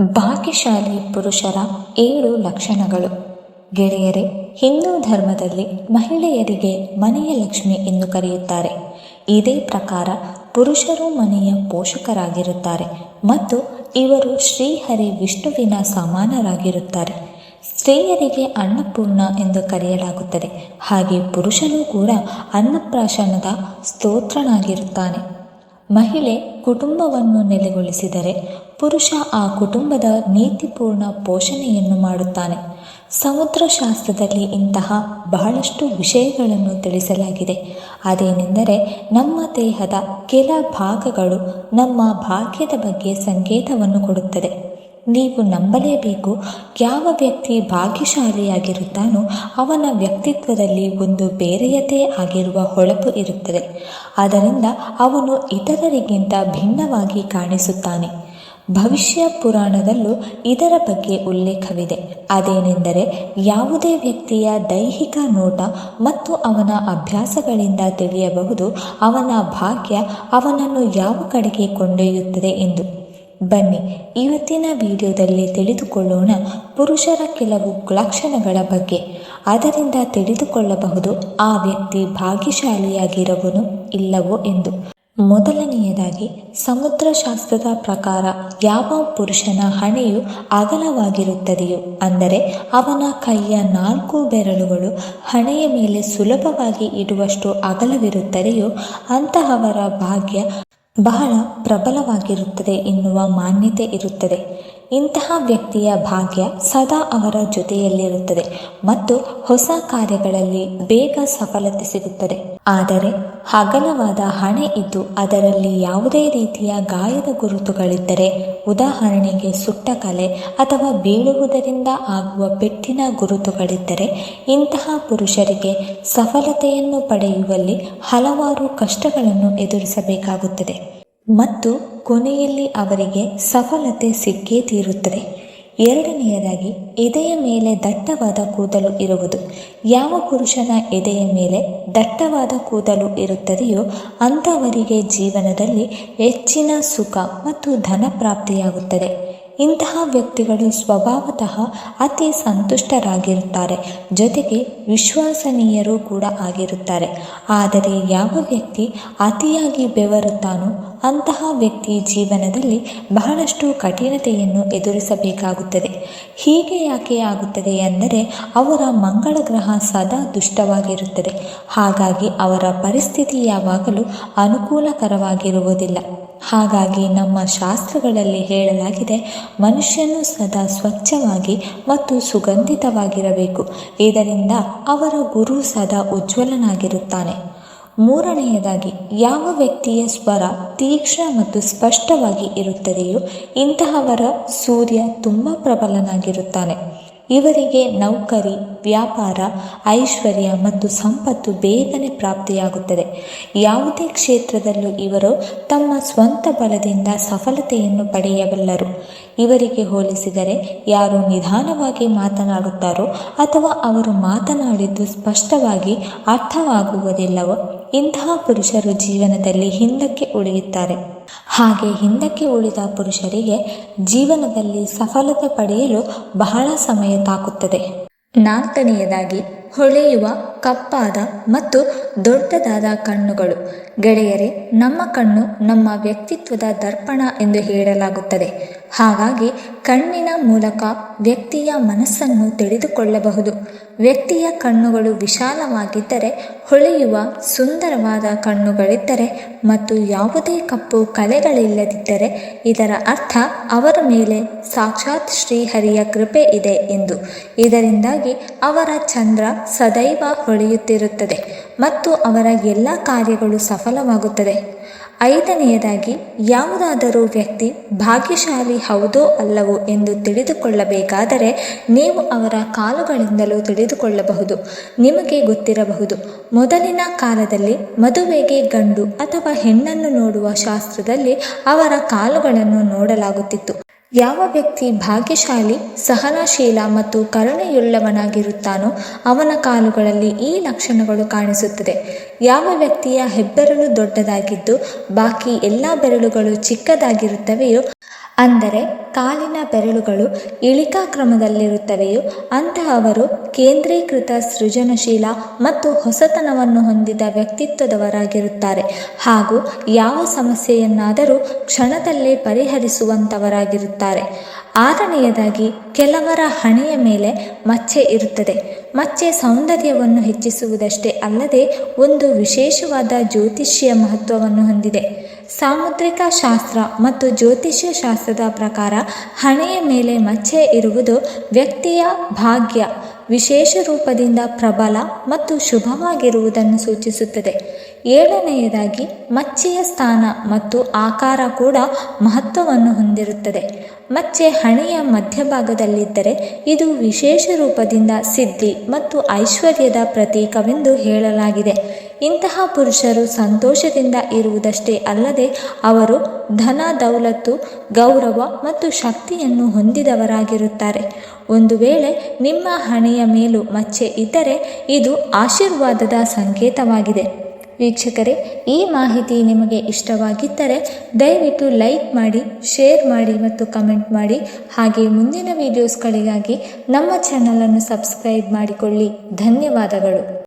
ಭಾಗ್ಯಶಾಲಿ ಪುರುಷರ ಏಳು ಲಕ್ಷಣಗಳು. ಗೆಳೆಯರೆ, ಹಿಂದೂ ಧರ್ಮದಲ್ಲಿ ಮಹಿಳೆಯರಿಗೆ ಮನೆಯ ಲಕ್ಷ್ಮಿ ಎಂದು ಕರೆಯುತ್ತಾರೆ. ಇದೇ ಪ್ರಕಾರ ಪುರುಷರು ಮನೆಯ ಪೋಷಕರಾಗಿರುತ್ತಾರೆ ಮತ್ತು ಇವರು ಶ್ರೀಹರಿ ವಿಷ್ಣುವಿನ ಸಮಾನರಾಗಿರುತ್ತಾರೆ. ಸ್ತ್ರೀಯರಿಗೆ ಅನ್ನಪೂರ್ಣ ಎಂದು ಕರೆಯಲಾಗುತ್ತದೆ. ಹಾಗೆ ಪುರುಷನೂ ಕೂಡ ಅನ್ನಪ್ರಾಶನದ ಸ್ತೋತ್ರನಾಗಿರುತ್ತಾನೆ. ಮಹಿಳೆ ಕುಟುಂಬವನ್ನು ನೆಲೆಗೊಳಿಸಿದರೆ ಪುರುಷ ಆ ಕುಟುಂಬದ ನೀತಿಪೂರ್ಣ ಪೋಷಣೆಯನ್ನು ಮಾಡುತ್ತಾನೆ. ಸಮುದ್ರಶಾಸ್ತ್ರದಲ್ಲಿ ಇಂತಹ ಬಹಳಷ್ಟು ವಿಷಯಗಳನ್ನು ತಿಳಿಸಲಾಗಿದೆ. ಅದೇನೆಂದರೆ ನಮ್ಮ ದೇಹದ ಕೆಲ ಭಾಗಗಳು ನಮ್ಮ ಭಾಗ್ಯದ ಬಗ್ಗೆ ಸಂಕೇತವನ್ನು ಕೊಡುತ್ತದೆ. ನೀವು ನಂಬಲೇಬೇಕು. ಯಾವ ವ್ಯಕ್ತಿ ಭಾಗ್ಯಶಾಲಿಯಾಗಿರುತ್ತಾನೋ ಅವನ ವ್ಯಕ್ತಿತ್ವದಲ್ಲಿ ಒಂದು ಬೇರೆಯದೇ ಆಗಿರುವ ಹೊಳಪು ಇರುತ್ತದೆ. ಅದರಿಂದ ಅವನು ಇತರರಿಗಿಂತ ಭಿನ್ನವಾಗಿ ಕಾಣಿಸುತ್ತಾನೆ. ಭವಿಷ್ಯ ಪುರಾಣದಲ್ಲೂ ಇದರ ಬಗ್ಗೆ ಉಲ್ಲೇಖವಿದೆ. ಅದೇನೆಂದರೆ ಯಾವುದೇ ವ್ಯಕ್ತಿಯ ದೈಹಿಕ ನೋಟ ಮತ್ತು ಅವನ ಅಭ್ಯಾಸಗಳಿಂದ ತಿಳಿಯಬಹುದು ಅವನ ಭಾಗ್ಯ ಅವನನ್ನು ಯಾವ ಕಡೆಗೆ ಕೊಂಡೊಯ್ಯುತ್ತದೆ ಎಂದು. ಬನ್ನಿ, ಇವತ್ತಿನ ವಿಡಿಯೋದಲ್ಲಿ ತಿಳಿದುಕೊಳ್ಳೋಣ ಪುರುಷರ ಕೆಲವು ಲಕ್ಷಣಗಳ ಬಗ್ಗೆ. ಅದರಿಂದ ತಿಳಿದುಕೊಳ್ಳಬಹುದು, ಆ ವ್ಯಕ್ತಿ ಭಾಗ್ಯಶಾಲಿಯಾಗಿರವನು ಇಲ್ಲವೋ ಎಂದು. ಮೊದಲನೆಯದಾಗಿ, ಸಮುದ್ರಶಾಸ್ತ್ರದ ಪ್ರಕಾರ ಯಾವ ಪುರುಷನ ಹಣೆಯು ಅಗಲವಾಗಿರುತ್ತದೆಯೋ, ಅಂದರೆ ಅವನ ಕೈಯ ನಾಲ್ಕು ಬೆರಳುಗಳು ಹಣೆಯ ಮೇಲೆ ಸುಲಭವಾಗಿ ಇಡುವಷ್ಟು ಅಗಲವಿರುತ್ತದೆಯೋ, ಅಂತಹವರ ಭಾಗ್ಯ ಬಹಳ ಪ್ರಬಲವಾಗಿರುತ್ತದೆ ಎನ್ನುವ ಮಾನ್ಯತೆ ಇರುತ್ತದೆ. ಇಂತಹ ವ್ಯಕ್ತಿಯ ಭಾಗ್ಯ ಸದಾ ಅವರ ಜೊತೆಯಲ್ಲಿರುತ್ತದೆ ಮತ್ತು ಹೊಸ ಕಾರ್ಯಗಳಲ್ಲಿ ಬೇಗ ಸಫಲತೆ ಸಿಗುತ್ತದೆ. ಆದರೆ ಹಗಲವಾದ ಹಣೆ ಇದ್ದು ಅದರಲ್ಲಿ ಯಾವುದೇ ರೀತಿಯ ಗಾಯದ ಗುರುತುಗಳಿದ್ದರೆ ಉದಾಹರಣೆಗೆ ಸುಟ್ಟ ಕಲೆ ಅಥವಾ ಬೀಳುವುದರಿಂದ ಆಗುವ ಪೆಟ್ಟಿನ ಗುರುತುಗಳಿದ್ದರೆ ಇಂತಹ ಪುರುಷರಿಗೆ ಸಫಲತೆಯನ್ನು ಪಡೆಯುವಲ್ಲಿ ಹಲವಾರು ಕಷ್ಟಗಳನ್ನು ಎದುರಿಸಬೇಕಾಗುತ್ತದೆ. ಮತ್ತು ಕೊನೆಯಲ್ಲಿ ಅವರಿಗೆ ಸಫಲತೆ ಸಿಕ್ಕೇ ತೀರುತ್ತದೆ. ಎರಡನೆಯದಾಗಿ, ಎದೆಯ ಮೇಲೆ ದಟ್ಟವಾದ ಕೂದಲು ಇರುವುದು. ಯಾವ ಪುರುಷನ ಎದೆಯ ಮೇಲೆ ದಟ್ಟವಾದ ಕೂದಲು ಇರುತ್ತದೆಯೋ ಅಂಥವರಿಗೆ ಜೀವನದಲ್ಲಿ ಹೆಚ್ಚಿನ ಸುಖ ಮತ್ತು ಧನ ಪ್ರಾಪ್ತಿಯಾಗುತ್ತದೆ. ಇಂತಹ ವ್ಯಕ್ತಿಗಳು ಸ್ವಭಾವತಃ ಅತಿ ಸಂತುಷ್ಟರಾಗಿರುತ್ತಾರೆ. ಜೊತೆಗೆ ವಿಶ್ವಾಸನೀಯರು ಕೂಡ ಆಗಿರುತ್ತಾರೆ. ಆದರೆ ಯಾವ ವ್ಯಕ್ತಿ ಅತಿಯಾಗಿ ಬೆವರುತ್ತಾನೋ ಅಂತಹ ವ್ಯಕ್ತಿ ಜೀವನದಲ್ಲಿ ಬಹಳಷ್ಟು ಕಠಿಣತೆಯನ್ನು ಎದುರಿಸಬೇಕಾಗುತ್ತದೆ. ಹೀಗೆ ಯಾಕೆ ಆಗುತ್ತದೆ ಎಂದರೆ ಅವರ ಮಂಗಳ ಗ್ರಹ ಸದಾ ದುಷ್ಟವಾಗಿರುತ್ತದೆ. ಹಾಗಾಗಿ ಅವರ ಪರಿಸ್ಥಿತಿ ಯಾವಾಗಲೂ ಅನುಕೂಲಕರವಾಗಿರುವುದಿಲ್ಲ. ಹಾಗಾಗಿ ನಮ್ಮ ಶಾಸ್ತ್ರಗಳಲ್ಲಿ ಹೇಳಲಾಗಿದೆ, ಮನುಷ್ಯನು ಸದಾ ಸ್ವಚ್ಛವಾಗಿ ಮತ್ತು ಸುಗಂಧಿತವಾಗಿರಬೇಕು. ಇದರಿಂದ ಅವರ ಗುರು ಸದಾ ಉಜ್ವಲನಾಗಿರುತ್ತಾನೆ. ಮೂರನೆಯದಾಗಿ, ಯಾವ ವ್ಯಕ್ತಿಯ ಸ್ವರ ತೀಕ್ಷ್ಣ ಮತ್ತು ಸ್ಪಷ್ಟವಾಗಿ ಇರುತ್ತದೆಯೋ ಇಂತಹವರ ಸೂರ್ಯ ತುಂಬ ಪ್ರಬಲನಾಗಿರುತ್ತಾನೆ. ಇವರಿಗೆ ನೌಕರಿ, ವ್ಯಾಪಾರ, ಐಶ್ವರ್ಯ ಮತ್ತು ಸಂಪತ್ತು ಬೇಗನೆ ಪ್ರಾಪ್ತಿಯಾಗುತ್ತದೆ. ಯಾವುದೇ ಕ್ಷೇತ್ರದಲ್ಲೂ ಇವರು ತಮ್ಮ ಸ್ವಂತ ಬಲದಿಂದ ಸಫಲತೆಯನ್ನು ಪಡೆಯಬಲ್ಲರು. ಇವರಿಗೆ ಹೋಲಿಸಿದರೆ ಯಾರು ನಿಧಾನವಾಗಿ ಮಾತನಾಡುತ್ತಾರೋ ಅಥವಾ ಅವರು ಮಾತನಾಡಿದ್ದು ಸ್ಪಷ್ಟವಾಗಿ ಅರ್ಥವಾಗುವುದಿಲ್ಲವೋ ಇಂತಹ ಪುರುಷರು ಜೀವನದಲ್ಲಿ ಹಿಂದಕ್ಕೆ ಉಳಿಯುತ್ತಾರೆ. ಹಾಗೆ ಹಿಂದಕ್ಕೆ ಉಳಿದ ಪುರುಷರಿಗೆ ಜೀವನದಲ್ಲಿ ಸಫಲತೆ ಪಡೆಯಲು ಬಹಳ ಸಮಯ ತಾಕುತ್ತದೆ. ನಾಲ್ಕನೆಯದಾಗಿ ಹೊಳೆಯುವ ಕಪ್ಪಾದ ಮತ್ತು ದೊಡ್ಡದಾದ ಕಣ್ಣುಗಳು. ಗೆಳೆಯರೆ, ನಮ್ಮ ಕಣ್ಣು ನಮ್ಮ ವ್ಯಕ್ತಿತ್ವದ ದರ್ಪಣ ಎಂದು ಹೇಳಲಾಗುತ್ತದೆ. ಹಾಗಾಗಿ ಕಣ್ಣಿನ ಮೂಲಕ ವ್ಯಕ್ತಿಯ ಮನಸ್ಸನ್ನು ತಿಳಿದುಕೊಳ್ಳಬಹುದು. ವ್ಯಕ್ತಿಯ ಕಣ್ಣುಗಳು ವಿಶಾಲವಾಗಿದ್ದರೆ, ಹೊಳೆಯುವ ಸುಂದರವಾದ ಕಣ್ಣುಗಳಿದ್ದರೆ ಮತ್ತು ಯಾವುದೇ ಕಪ್ಪು ಕಲೆಗಳಿಲ್ಲದಿದ್ದರೆ, ಇದರ ಅರ್ಥ ಅವರ ಮೇಲೆ ಸಾಕ್ಷಾತ್ ಶ್ರೀಹರಿಯ ಕೃಪೆ ಇದೆ ಎಂದು. ಇದರಿಂದಾಗಿ ಅವರ ಚಂದ್ರ ಸದೈವ ಹೊಳೆಯುತ್ತಿರುತ್ತದೆ ಮತ್ತು ಅವರ ಎಲ್ಲ ಕಾರ್ಯಗಳು ಸಫಲವಾಗುತ್ತದೆ. ಐದನೆಯದಾಗಿ, ಯಾವುದಾದರೂ ವ್ಯಕ್ತಿ ಭಾಗ್ಯಶಾಲಿ ಹೌದೋ ಅಲ್ಲವೋ ಎಂದು ತಿಳಿದುಕೊಳ್ಳಬೇಕಾದರೆ ನೀವು ಅವರ ಕಾಲುಗಳಿಂದಲೂ ತಿಳಿದುಕೊಳ್ಳಬಹುದು, ನಿಮಗೆ ಗೊತ್ತಿರಬಹುದು. ಮೊದಲಿನ ಕಾಲದಲ್ಲಿ ಮದುವೆಗೆ ಗಂಡು ಅಥವಾ ಹೆಣ್ಣನ್ನು ನೋಡುವ ಶಾಸ್ತ್ರದಲ್ಲಿ ಅವರ ಕಾಲುಗಳನ್ನು ನೋಡಲಾಗುತ್ತಿತ್ತು. ಯಾವ ವ್ಯಕ್ತಿ ಭಾಗ್ಯಶಾಲಿ, ಸಹನಶೀಲ ಮತ್ತು ಕರುಣೆಯುಳ್ಳವನಾಗಿರುತ್ತಾನೋ ಅವನ ಕಾಲುಗಳಲ್ಲಿ ಈ ಲಕ್ಷಣಗಳು ಕಾಣಿಸುತ್ತದೆ. ಯಾವ ವ್ಯಕ್ತಿಯ ಹೆಬ್ಬೆರಳು ದೊಡ್ಡದಾಗಿದ್ದು, ಬಾಕಿ ಎಲ್ಲ ಬೆರಳುಗಳು ಚಿಕ್ಕದಾಗಿರುತ್ತವೆಯೋ ಅಂದರೆ ಕಾಲಿನ ಬೆರಳುಗಳು ಇಳಿಕಾ ಕ್ರಮದಲ್ಲಿರುತ್ತವೆಯೋ ಅಂತಹವರು ಕೇಂದ್ರೀಕೃತ ಸೃಜನಶೀಲ ಮತ್ತು ಹೊಸತನವನ್ನು ಹೊಂದಿದ ವ್ಯಕ್ತಿತ್ವದವರಾಗಿರುತ್ತಾರೆ ಹಾಗೂ ಯಾವ ಸಮಸ್ಯೆಯನ್ನಾದರೂ ಕ್ಷಣದಲ್ಲೇ ಪರಿಹರಿಸುವಂಥವರಾಗಿರುತ್ತಾರೆ ಆರನೆಯದಾಗಿ, ಕೆಲವರ ಹಣೆಯ ಮೇಲೆ ಮಚ್ಚೆ ಇರುತ್ತದೆ. ಮಚ್ಚೆ ಸೌಂದರ್ಯವನ್ನು ಹೆಚ್ಚಿಸುವುದಷ್ಟೇ ಅಲ್ಲದೆ ಒಂದು ವಿಶೇಷವಾದ ಜ್ಯೋತಿಷ್ಯ ಮಹತ್ವವನ್ನು ಹೊಂದಿದೆ. ಸಾಮುದ್ರಿಕ ಶಾಸ್ತ್ರ ಮತ್ತು ಜ್ಯೋತಿಷ್ಯ ಶಾಸ್ತ್ರದ ಪ್ರಕಾರ ಹಣೆಯ ಮೇಲೆ ಮಚ್ಚೆ ಇರುವುದು ವ್ಯಕ್ತಿಯ ಭಾಗ್ಯ, ವಿಶೇಷ ರೂಪದಿಂದ ಪ್ರಬಲ ಮತ್ತು ಶುಭವಾಗಿರುವುದನ್ನು ಸೂಚಿಸುತ್ತದೆ. ಏಳನೆಯದಾಗಿ, ಮಚ್ಚೆಯ ಸ್ಥಾನ ಮತ್ತು ಆಕಾರ ಕೂಡ ಮಹತ್ವವನ್ನು ಹೊಂದಿರುತ್ತದೆ. ಮಚ್ಚೆ ಹಣೆಯ ಮಧ್ಯಭಾಗದಲ್ಲಿದ್ದರೆ ಇದು ವಿಶೇಷ ರೂಪದಿಂದ ಸಿದ್ಧಿ ಮತ್ತು ಐಶ್ವರ್ಯದ ಪ್ರತೀಕವೆಂದು ಹೇಳಲಾಗಿದೆ. ಇಂತಹ ಪುರುಷರು ಸಂತೋಷದಿಂದ ಇರುವುದಷ್ಟೇ ಅಲ್ಲದೆ ಅವರು ಧನ, ದೌಲತ್ತು, ಗೌರವ ಮತ್ತು ಶಕ್ತಿಯನ್ನು ಹೊಂದಿದವರಾಗಿರುತ್ತಾರೆ. ಒಂದು ವೇಳೆ ನಿಮ್ಮ ಹಣೆಯ ಮೇಲೂ ಮಚ್ಚೆ ಇದ್ದರೆ ಇದು ಆಶೀರ್ವಾದದ ಸಂಕೇತವಾಗಿದೆ. ವೀಕ್ಷಕರೇ, ಈ ಮಾಹಿತಿ ನಿಮಗೆ ಇಷ್ಟವಾಗಿದ್ದರೆ ದಯವಿಟ್ಟು ಲೈಕ್ ಮಾಡಿ, ಶೇರ್ ಮಾಡಿ ಮತ್ತು ಕಮೆಂಟ್ ಮಾಡಿ. ಹಾಗೆ ಮುಂದಿನ ವಿಡಿಯೋಸ್ಗಳಿಗಾಗಿ ನಮ್ಮ ಚಾನಲನ್ನು ಸಬ್ಸ್ಕ್ರೈಬ್ ಮಾಡಿಕೊಳ್ಳಿ. ಧನ್ಯವಾದಗಳು.